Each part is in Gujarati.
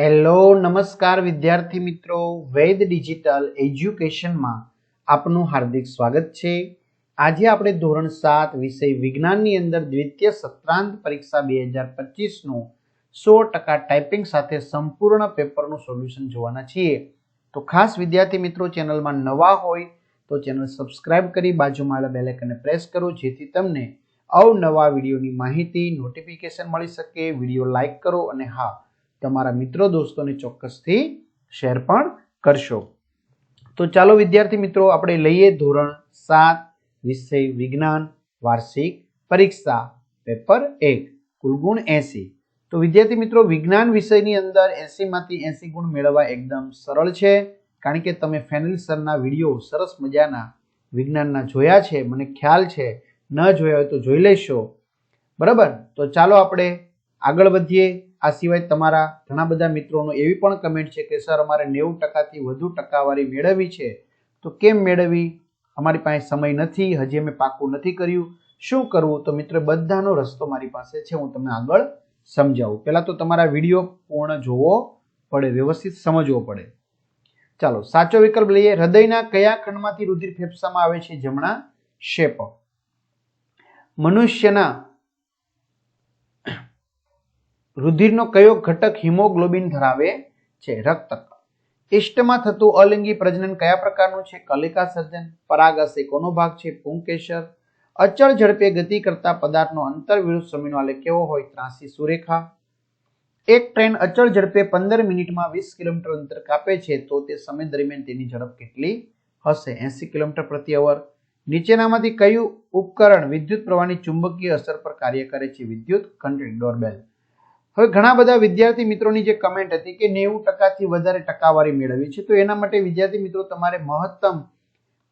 હેલો, નમસ્કાર વિદ્યાર્થી મિત્રો. વૈદ ડિજિટલ એજ્યુકેશનમાં આપનું હાર્દિક સ્વાગત છે. આજે આપણે ધોરણ સાત વિષય વિજ્ઞાનની અંદર દ્વિતીય સત્રાંત પરીક્ષા બે હજાર પચીસનું સો ટકા ટાઈપિંગ સાથે સંપૂર્ણ પેપરનું સોલ્યુશન જોવાના છીએ. તો ખાસ વિદ્યાર્થી મિત્રો, ચેનલમાં નવા હોય તો ચેનલ સબસ્ક્રાઇબ કરી બાજુમાં આવેલા બેલ આઇકનને પ્રેસ કરો, જેથી તમને અવનવા વિડીયોની માહિતી, નોટિફિકેશન મળી શકે. વીડિયો લાઇક કરો અને હા તમારા મિત્રો દોસ્તોને ચોક્કસથી શેર પણ કરશો. તો ચાલો વિદ્યાર્થી મિત્રો, આપણે લઈએ ધોરણ સાત, વિષય વિજ્ઞાન, વાર્ષિક પરીક્ષા, પેપર એક કુલ ગુણ એસી. તો વિદ્યાર્થી મિત્રો, વિજ્ઞાન વિષયની અંદર એસીમાંથી એસી ગુણ મેળવવા એકદમ સરળ છે, કારણ કે તમે ફેનિલ સરના વીડિયો સરસ મજાના વિજ્ઞાનના જોયા છે, મને ખ્યાલ છે, ન જોયા હોય તો જોઈ લેશો. બરાબર? તો ચાલો આપણે આગળ વધીએ. આ સિવાય તમારા ઘણા બધા મિત્રોનો એવી પણ કમેન્ટ છે કે, સર, અમારે નેવું ટકાથી વધુ ટકાવારી મેળવવી છે. તો કેમ મેળવવી? અમારી પાસે સમય નથી, હજી અમે પાકું નથી કર્યું. શું કરવું? તો મિત્રો, બધાનો રસ્તો મારી પાસે છે, હું તમને આગળ સમજાવું. પહેલાં તો તમારા વીડિયો પૂર્ણ જોવો પડે, વ્યવસ્થિત સમજવો પડે. ચાલો, સાચો વિકલ્પ લઈએ. હૃદયના કયા ખંડમાંથી રુધિર ફેફસામાં આવે છે? જમણા શેપ મનુષ્યના રુધિરનો કયો ઘટક હિમોગ્લોબિન ધરાવે છે? રક્ત ઇષ્ટમાં થતું અલિંગી પ્રજનન કયા પ્રકારનું છે? કલિકા સર્જન, પરાગસ એ કોનો ભાગ છે? પુંકેશર અચળ ઝડપે ગતિ કરતા પદાર્થનો અંતર વિરુદ્ધ સમયનો કેવો હોય? ત્રાસી સુરેખા. એક ટ્રેન અચળ ઝડપે પંદર મિનિટમાં વીસ કિલોમીટર અંતર કાપે છે, તો તે સમય દરમિયાન તેની ઝડપ કેટલી હશે? એસી કિલોમીટર પ્રતિ અવર. નીચેનામાંથી કયું ઉપકરણ વિદ્યુત પ્રવાહની ચુંબકીય અસર પર કાર્ય કરે છે? વિદ્યુત, ઘંટડી, ડોરબેલ. હવે ઘણા બધા વિદ્યાર્થી મિત્રોની જે કમેન્ટ હતી કે નેવું ટકાથી વધારે ટકાવારી મેળવી છે, તો એના માટે વિદ્યાર્થી મિત્રો તમારે મહત્તમ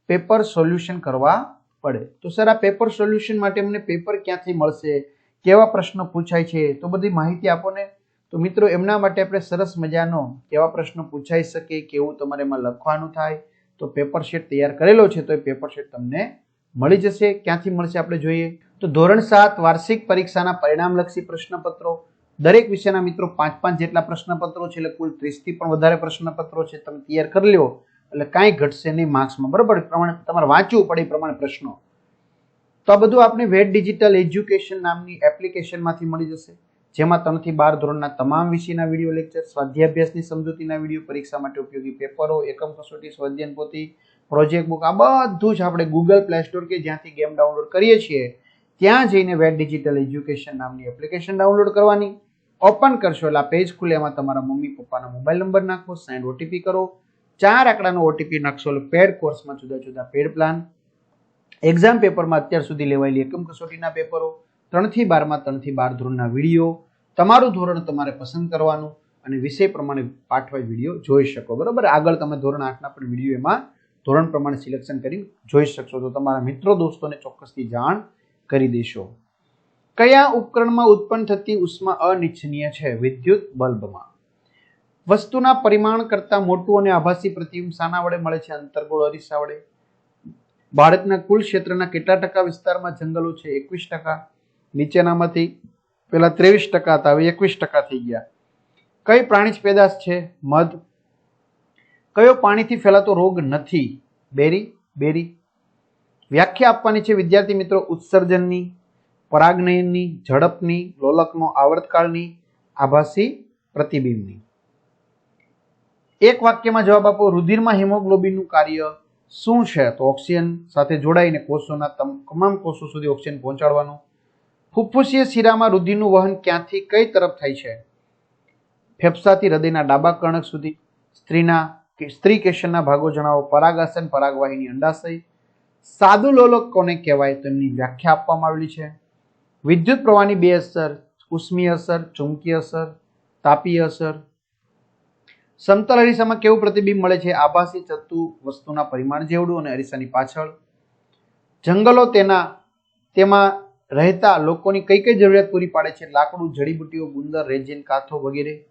પેપર સોલ્યુશન કરવા પડે. તો સર, આ પેપર સોલ્યુશન માટે અમને પેપર ક્યાંથી મળશે? કેવા પ્રશ્નો પૂછાય છે? તો બધી માહિતી આપો ને તો મિત્રો, એમના માટે આપણે સરસ મજાનો કેવા પ્રશ્નો પૂછાઈ શકે, કેવું તમારે એમાં લખવાનું થાય, તો પેપર શીટ તૈયાર કરેલો છે, તો એ પેપર શીટ તમને મળી જશે. ક્યાંથી મળશે આપણે જોઈએ. તો ધોરણ સાત વાર્ષિક પરીક્ષાના પરિણામલક્ષી પ્રશ્નપત્રો દરેક વિષયના મિત્રો પાંચ પાંચ જેટલા પ્રશ્નપત્રો છે, એટલે કુલ ત્રીસથી પણ વધારે પ્રશ્નપત્રો છે, તમે તૈયાર કરી લો એટલે કાંઈ ઘટશે નહીં માર્ક્સમાં, બરાબર? પ્રમાણે તમારે વાંચવું પડે એ પ્રમાણે પ્રશ્નો. તો આ બધું આપણે વેટ ડિજિટલ એજ્યુકેશન નામની એપ્લિકેશનમાંથી મળી જશે, જેમાં ત્રણથી બાર ધોરણના તમામ વિષયના વીડિયો લેક્ચર, સ્વાધ્યાભ્યાસની સમજૂતીના વીડિયો, પરીક્ષા માટે ઉપયોગી પેપરો, એકમ કસોટી, સ્વાધ્યાયન પોથી, પ્રોજેક્ટ બુક, આ બધું જ આપણે ગૂગલ પ્લે સ્ટોર કે જ્યાંથી ગેમ ડાઉનલોડ કરીએ છીએ, ત્યાં જઈને વેટ ડિજિટલ એજ્યુકેશન નામની એપ્લિકેશન ડાઉનલોડ કરવાની. ઓપન કરશો એટલે આ પેજ ખુલે, એમાં તમારા મમ્મી, પપ્પાનો મોબાઈલ નંબર નાખો સેન્ડ ઓટીપી કરો. ચાર આંકડાનો ઓટીપી નાખશો એટલે પેડ કોર્સમાં જુદા જુદા પેડ પ્લાન એક્ઝામ પેપરમાં અત્યાર સુધી લેવાયેલી એકમ કસોટીના પેપરો, ત્રણથી બારમાં, ત્રણથી બાર ધોરણના વીડિયો. તમારું ધોરણ તમારે પસંદ કરવાનું અને વિષય પ્રમાણે પાઠવાય વીડિયો જોઈ શકો. બરાબર? આગળ તમે ધોરણ આઠના પણ વીડિયો એમાં ધોરણ પ્રમાણે સિલેક્શન કરી જોઈ શકશો. તો તમારા મિત્રો, દોસ્તોને ચોક્કસથી જાણ કરી દેશો. કયા ઉપકરણમાં ઉત્પન્ન થતી ઉષ્મા અનિચ્છનીય છે? વિદ્યુત બલ્બમાં. વસ્તુના પરિમાણ કરતાં મોટું અને આભાસી પ્રતિબિંબ શાના વડે મળે છે? અંતર્ગોળ અરીસા વડે. ભારતના કુલ ક્ષેત્રના કેટલા ટકા વિસ્તારમાં જંગલો છે? એકવીસ ટકા. નીચેનામાંથી પેલા ત્રેવીસ ટકા હતા, હવે એકવીસ ટકા થઈ ગયા. કઈ પ્રાણીજ પેદાશ છે? મધ. કયો પાણીથી ફેલાતો રોગ નથી? બેરી. બેરી. વ્યાખ્યા આપવાની છે વિદ્યાર્થી મિત્રો ઉત્સર્જનની. પરાગનયનની, ઝડપની, લોલકનો આવર્તકાળની, આભાસી પ્રતિબિંબની. એક વાક્યમાં જવાબ આપો, રુધિરમાં હિમોગ્લોબિનનું કાર્ય શું છે? તો ઓક્સિજન સાથે જોડાઈને કોષોના તમામ કોષો સુધી ઓક્સિજન પહોંચાડવાનું. ફુફ્ફુસીય શિરામાં રુધિરનું વહન ક્યાંથી, કઈ તરફ થાય છે? ફેફસાથી હૃદયના ડાબા કર્ણક સુધી, સ્ત્રીના સ્ત્રી કેશનના ભાગો જણાવો, પરાગાસન, પરાગવાહિની અંડાશય. સાદુ લોલક કોને કહેવાય? તો એમની વ્યાખ્યા આપવામાં આવેલી છે. વિદ્યુત પ્રવાહની બે અસર, ઉષ્મીય અસર, ચુંબકીય અસર, તાપીય અસર. સમતલ અરીસામાં કેવું પ્રતિબિંબ મળે છે? આભાસી ચતુ વસ્તુના પરિમાણ જેવડું અને અરીસાની પાછળ. જંગલો તેના, તેમાં રહેતા લોકોની કઈ કઈ જરૂરિયાત પૂરી પાડે છે? લાકડું, જડીબુટ્ટીઓ, ગુંદર, રેજિન, કાથો વગેરે.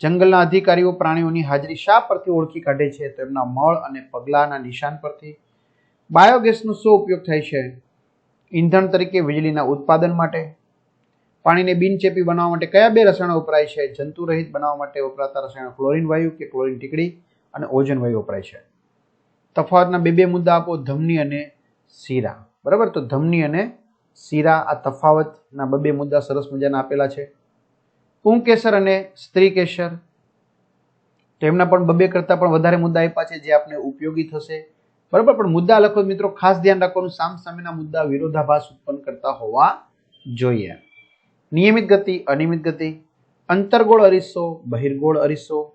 જંગલના અધિકારીઓ પ્રાણીઓની હાજરી શા પરથી ઓળખી કાઢે છે? તો એમના મળ અને પગલાના નિશાન પરથી. બાયોગેસનો શું ઉપયોગ થાય છે? ઈંધણ તરીકે વીજળીના ઉત્પાદન માટે, પાણીને બિનચેપી બનાવવા માટે કયા બે રસાયણો વપરાય છે? જંતુરહિત બનાવવા માટે વપરાતા રસાયણો ક્લોરિન વાયુ કે ક્લોરિન ટીકડી અને ઓઝોન વાયુ વપરાય છે. તફાવતના બે બે મુદ્દા આપો, ધમની અને શીરા. બરાબર? તો ધમની અને શીરા આ તફાવતના બે બે મુદ્દા સરસ મજાના આપેલા છે. પુંકેસર અને સ્ત્રી કેસર તો એમના પણ બબે કરતાં પણ વધારે મુદ્દા આપ્યા છે, જે આપને ઉપયોગી થશે. બરાબર? પણ મુદ્દા લખો મિત્રો. ખાસ ધ્યાન રાખવાનું સામ સામેના મુદ્દા વિરોધાભાસ ઉત્પન્ન કરતા હોવા જોઈએ. નિયમિત ગતિ, અનિયમિત ગતિ, અંતર્ગોળ અરીસો, બહિર્ગોળ અરીસો.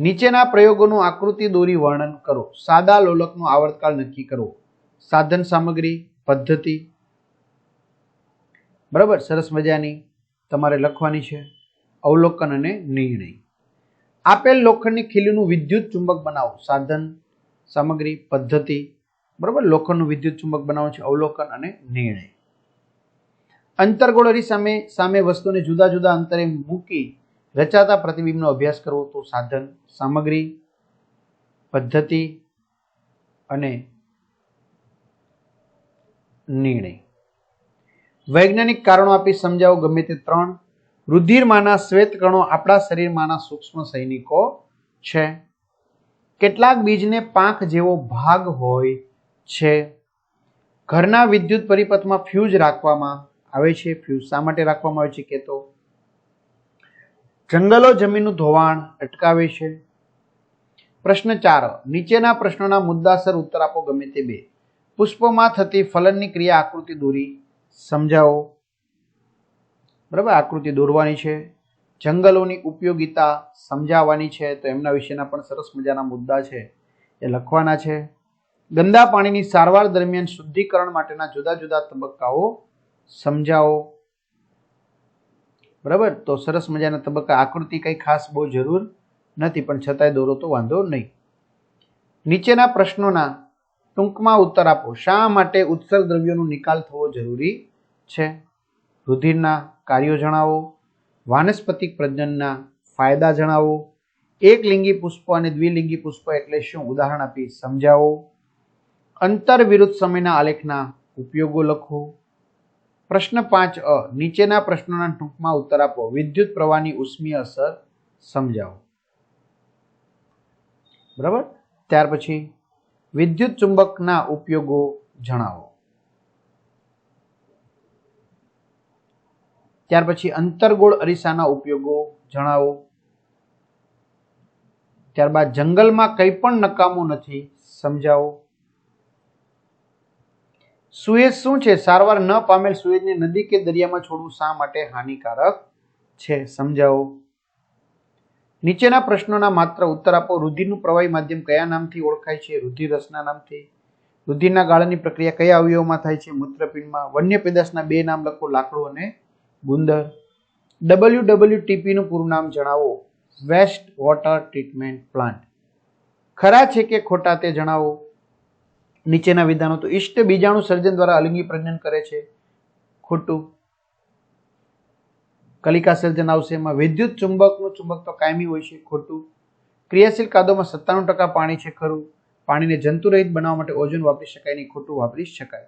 નીચેના પ્રયોગોનું આકૃતિ દોરી વર્ણન કરો. સાદા લોલકનો આવર્તકાળ નક્કી કરવો સાધન સામગ્રી, પદ્ધતિ. બરાબર? સરસ મજાની તમારે લખવાની છે. અવલોકન અને નિર્ણય. આપેલ લોખંડની ખીલીનું વિદ્યુત ચુંબક બનાવો. સાધન સામગ્રી, પદ્ધતિ, બરાબર? લોખંડનું વિદ્યુત ચુંબક બનાવવાનું છે, અવલોકન અને નિર્ણય. અંતરગોળરી સામે સામે વસ્તુને જુદા જુદા અંતરે મૂકી રચાતા પ્રતિબિંબનો અભ્યાસ કરવો તો સાધન, સામગ્રી, પદ્ધતિ અને નિર્ણય. વૈજ્ઞાનિક કારણો આપી સમજાવો ગમે તે ત્રણ. રુધિરમાંના શ્વેત કણો આપણા શરીરમાંના સૂક્ષ્મ સૈનિકો છે. કેટલાક બીજને પાંખ જેવો ભાગ હોય છે. ઘરના વિદ્યુત પરિપથમાં ફ્યુઝ રાખવામાં આવે છે. ફ્યુઝ શા માટે રાખવામાં આવે છે કે તો જંગલો જમીનનું ધોવાણ અટકાવે છે. પ્રશ્ન ચાર, નીચેના પ્રશ્નોના મુદ્દાસર ઉત્તર આપો ગમે તે બે. પુષ્પમાં થતી ફલનની ક્રિયા આકૃતિ દોરી સમજાવો. બરાબર? આકૃતિ દોરવાની છે. જંગલોની ઉપયોગિતા સમજાવવાની છે, તો એમના વિશેના પણ સરસ મજાના મુદ્દા છે. એ લખવાના છે, ગંદા પાણીની સારવાર દરમિયાન શુદ્ધિકરણ માટેના જુદા જુદા તબક્કાઓ સમજાવો. બરાબર? તો સરસ મજાના તબક્કા. આકૃતિ કંઈ ખાસ બહુ જરૂર નથી, પણ છતાંય દોરો તો વાંધો નહીં. નીચેના પ્રશ્નોના ટૂંકમાં ઉત્તર આપો. શા માટે ઉત્સર્ગ દ્રવ્યોનો નિકાલ થવો જરૂરી છે? રુધિરના કાર્યો જણાવો. વાનસ્પતિક પ્રજનનના ફાયદા જણાવો. એક લિંગી પુષ્પ અને દ્વિલિંગી પુષ્પ એટલે શું? ઉદાહરણ આપી સમજાવો. અંતર વિરુદ્ધ સમયના આલેખના ઉપયોગો લખો. પ્રશ્ન પાંચ અ, નીચેના પ્રશ્નોના ટૂંકમાં ઉત્તર આપો. વિદ્યુત પ્રવાહની ઉષ્મીય અસર સમજાવો. બરાબર? ત્યાર પછી વિદ્યુત ચુંબકના ઉપયોગો જણાવો. ત્યાર પછી અંતરગોળ અરીસાના ઉપયોગો જણાવો. ત્યારબાદ જંગલમાં કંઈ પણ નકામું નથી, સમજાવો. સુએજ શું છે? સારવાર ન પામેલ સુએજને નદી કે દરિયામાં છોડવું શા માટે હાનિકારક છે? સમજાવો. નીચેના પ્રશ્નોના માત્ર ઉત્તર આપો. રુધિરનું પ્રવાહી માધ્યમ કયા નામથી ઓળખાય છે? રુધિર રસના નામથી. રુધિરના ગાળાની પ્રક્રિયા કયા અવયવમાં થાય છે? મૂત્રપિંડમાં. વન્ય પેદાશના બે નામ લખો. લાકડું અને ગુંદર ડબલ્યુ ડબલ્યુ ટીપીનું પૂરું નામ જણાવો. વેસ્ટ વોટર ટ્રીટમેન્ટ પ્લાન્ટ ખરા છે કે ખોટા તે જણાવો? નીચેના વિધાનો તો ઇષ્ટ બીજાણુ સર્જન દ્વારા અલિંગી પ્રજનન કરે છે. ખોટું. કલિકા સર્જન આવશે એમાં વિદ્યુત ચુંબકનું ચુંબક તો કાયમી હોય છે, ખોટું. ક્રિયાશીલ કાદોમાં સત્તાણું ટકા પાણી છે, ખરું. પાણીને જંતુરહિત બનાવવા માટે ઓઝોન વાપરી શકાય નહીં, ખોટું વાપરી શકાય.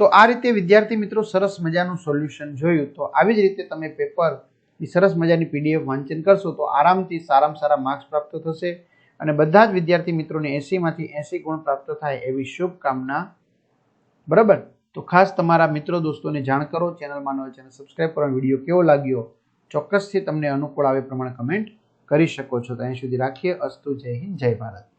તો આ રીતે વિદ્યાર્થી મિત્રો સરસ મજાનું સોલ્યુશન જોયું. તો આવી જ રીતે તમે પેપરની સરસ મજાની પીડીએફ વાંચન કરશો તો આરામથી સારામાં સારા માર્ક્સ પ્રાપ્ત થશે અને બધા જ વિદ્યાર્થી મિત્રોને એંસીમાંથી એંસી ગુણ પ્રાપ્ત થાય એવી શુભકામના. બરાબર? તો ખાસ તમારા મિત્રો દોસ્તોને જાણ કરો, ચેનલમાં નવો ચેનલ સબસ્ક્રાઈબ કરો, વીડિયો કેવો લાગ્યો? ચોક્કસથી તમને અનુકૂળ આવે પ્રમાણે કમેન્ટ કરી શકો છો. તો અહીં સુધી રાખીએ. અસ્તુ જય હિન્દ, જય ભારત.